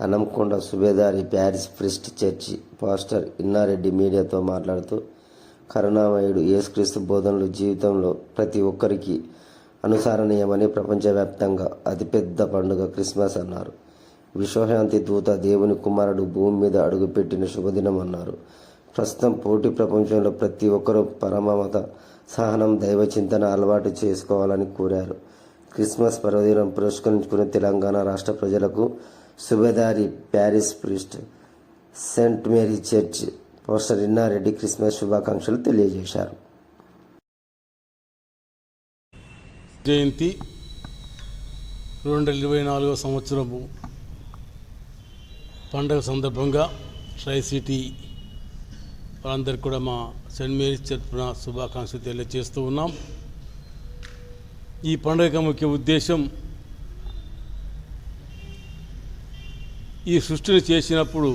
Hanamkonda Subedari parish priest church pastor Innareddy మీడియాతో మాట్లాడుతూ కరుణామయుడు యేసుక్రీస్తు బోధనలు జీవితంలో ప్రతి ఒక్కరికి అనుసరణీయమని ప్రపంచవ్యాప్తంగా అతిపెద్ద పండుగ క్రిస్మస్ అన్నారు. విశ్వశాంతి దూత దేవుని కుమారుడు భూమి మీద అడుగుపెట్టిన శుభదినం అన్నారు. ప్రస్తుతం పోటీ ప్రపంచంలో ప్రతి ఒక్కరూ పరమమత సహనం దైవ చింతన అలవాటు చేసుకోవాలని కోరారు. క్రిస్మస్ పర్వదినం పురస్కరించుకుని తెలంగాణ రాష్ట్ర ప్రజలకు Subedari parish priest saint Mary church pastor Innareddy Christmas శుభాకాంక్షలు తెలియజేశారు. జయంతి రెండు వందల ఇరవై నాలుగవ సంవత్సరము పండగ సందర్భంగా ట్రై సిటీ వాళ్ళందరికీ కూడా మా సెయింట్ మేరీస్ తరఫున శుభాకాంక్షలు తెలియజేస్తూ ఉన్నాం. ఈ పండుగ ముఖ్య ఉద్దేశం ఈ సృష్టిని చేసినప్పుడు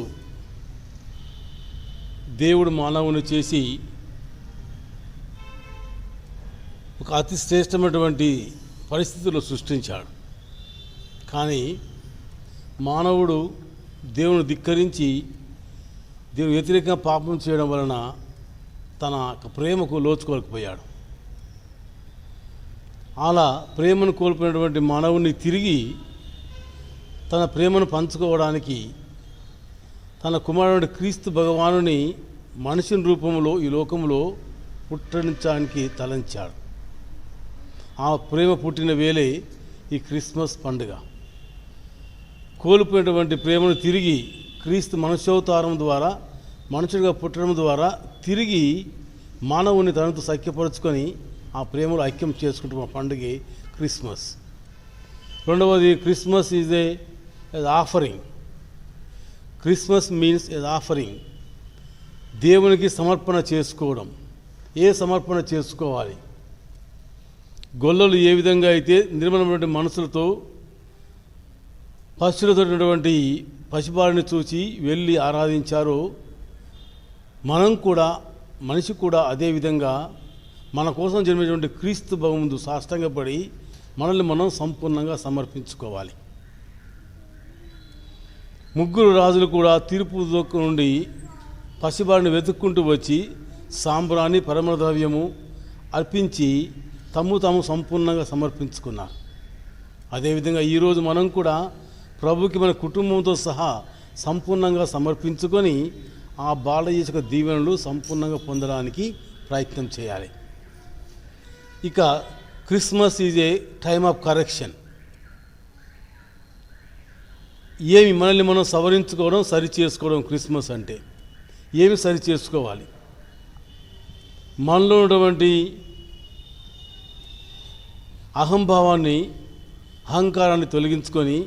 దేవుడు మానవుని చేసి ఒక అతి శ్రేష్టమైనటువంటి పరిస్థితులు సృష్టించాడు. కానీ మానవుడు దేవుని ధిక్కరించి దేవుని వ్యతిరేకంగా పాపం చేయడం వలన తన యొక్క ప్రేమకు లోచుకోలేకపోయాడు. అలా ప్రేమను కోల్పోయినటువంటి మానవుని తిరిగి తన ప్రేమను పంచుకోవడానికి తన కుమారుడు క్రీస్తు భగవానుని మనిషిని రూపంలో ఈ లోకంలో పుట్టించడానికి తలంచాడు. ఆ ప్రేమ పుట్టిన వేలే ఈ క్రిస్మస్ పండుగ. కోల్పోయినటువంటి ప్రేమను తిరిగి క్రీస్తు మనుష్యవతారం ద్వారా మనుషుడిగా పుట్టడం ద్వారా తిరిగి మానవుని తనతో సఖ్యపరుచుకొని ఆ ప్రేమలో ఐక్యం చేసుకుంటున్న పండుగే క్రిస్మస్. రెండవది Christmas is a offering Christmas means is offering దేవునికి సమర్పణ చేసుకోవడం. ఏ సమర్పణ చేసుకోవాలి? గొల్లలు ఏ విధంగా అయితే నిర్మలమైనటువంటి మనసులతో పశువులతోటువంటి పసిబారిని చూసి వెళ్ళి ఆరాధించారో మనం కూడా మనిషి కూడా అదే విధంగా మన కోసం జన్మించినటువంటి క్రీస్తు భగవంతు సాష్టంగపడి మనల్ని మనం సంపూర్ణంగా సమర్పించుకోవాలి. ముగ్గురు రాజులు కూడా తీర్పు దొక్కు నుండి పసిబారిని వెతుక్కుంటూ వచ్చి సాంబ్రాణి పరమ ద్రవ్యము అర్పించి తమ్ము తాము సంపూర్ణంగా సమర్పించుకున్నారు. అదేవిధంగా ఈరోజు మనం కూడా ప్రభుకి మన కుటుంబంతో సహా సంపూర్ణంగా సమర్పించుకొని ఆ బాలయేసుక దీవెనలు సంపూర్ణంగా పొందడానికి ప్రయత్నం చేయాలి. ఇక Christmas is a time of correction. ఏమి మనల్ని మనం సవరించుకోవడం సరి చేసుకోవడం క్రిస్మస్ అంటే? ఏమి సరి చేసుకోవాలి మనలో ఉన్నటువంటి అహంభావాన్ని అహంకారాన్ని తొలగించుకొని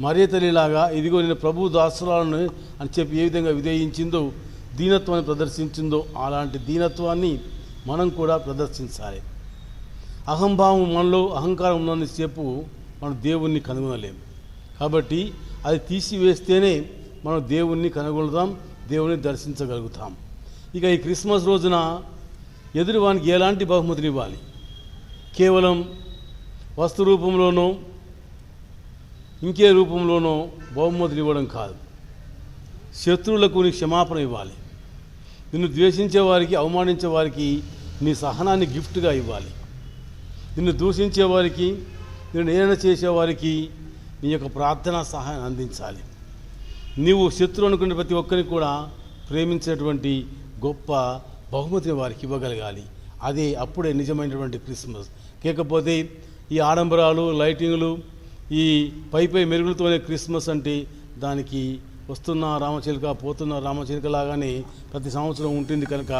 మరే తల్లిలాగా ఇదిగో నేను ప్రభు దాసురాలను అని చెప్పి ఏ విధంగా విధేయించిందో దీనత్వాన్ని ప్రదర్శించిందో అలాంటి దీనత్వాన్ని మనం కూడా ప్రదర్శించాలి. అహంభావం మనలో అహంకారం ఉన్నంత సేపు మనం దేవుణ్ణి కనుగొనలేము. కాబట్టి అది తీసివేస్తేనే మనం దేవుణ్ణి కనుగొలుతాం దేవుని దర్శించగలుగుతాం. ఇక ఈ క్రిస్మస్ రోజున ఎదురువానికి ఎలాంటి బహుమతిని ఇవ్వాలి? కేవలం వస్తు రూపంలోనో ఇంకే రూపంలోనో బహుమతులు ఇవ్వడం కాదు. శత్రువులకు నీ క్షమాపణ ఇవ్వాలి. నిన్ను ద్వేషించే వారికి అవమానించే వారికి నీ సహనాన్ని గిఫ్ట్గా ఇవ్వాలి. నిన్ను దూషించే వారికి నిన్ను ఏదైనా చేసేవారికి నీ యొక్క ప్రార్థనా సహాయాన్ని అందించాలి. నీవు శత్రువు అనుకునే ప్రతి ఒక్కరిని కూడా ప్రేమించేటువంటి గొప్ప బహుమతిని వారికి ఇవ్వగలగాలి. అదే అప్పుడే నిజమైనటువంటి క్రిస్మస్. లేకపోతే ఈ ఆడంబరాలు లైటింగ్లు ఈ పై పై మెరుగులతోనే క్రిస్మస్ అంటే దానికి వస్తున్న రామచిలుక పోతున్న రామచిలుక లాగానే ప్రతి సంవత్సరం ఉంటుంది కనుక